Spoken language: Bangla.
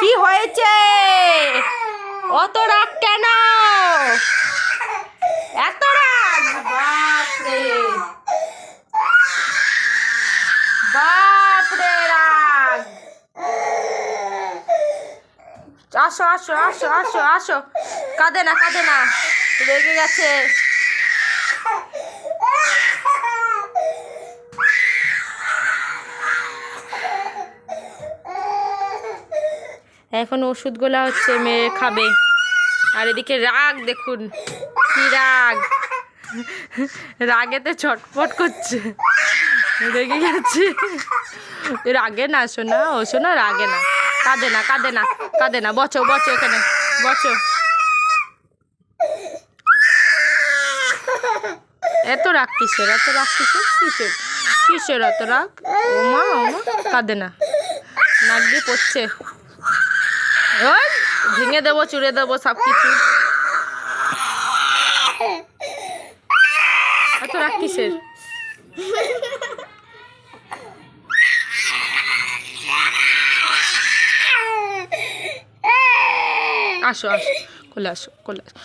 কি হয়েছে? অত রাগ কেন? এত রাগ? বাপরে। বাপরে রাগ। আসো আসো আসো আসো আসো। কাঁদে না কাঁদে না। রেগে গেছে। এখন ওষুধগুলা হচ্ছে মেয়ে খাবে। আর এদিকে রাগ, দেখুন, কি রাগ। রাগেতে ছটফট করছে। রেগে গেছে। রাগে না শোনা ও শোনা রাগে না। কাঁদে না কাঁদে না কাঁদে না। বচো বচো এখানে, বচো। এত রাগ কিসের? এত রাগ কিসের? কিসের? কিসের এত রাগ? ও মা ও মা কাঁদে না। নাক দিয়ে পড়ছে। ভেঙে দেবো চুড়ে দেবো সব কিছু এত রাগ কিসের? আসো আসো, কোলে আসো কোলে আসো।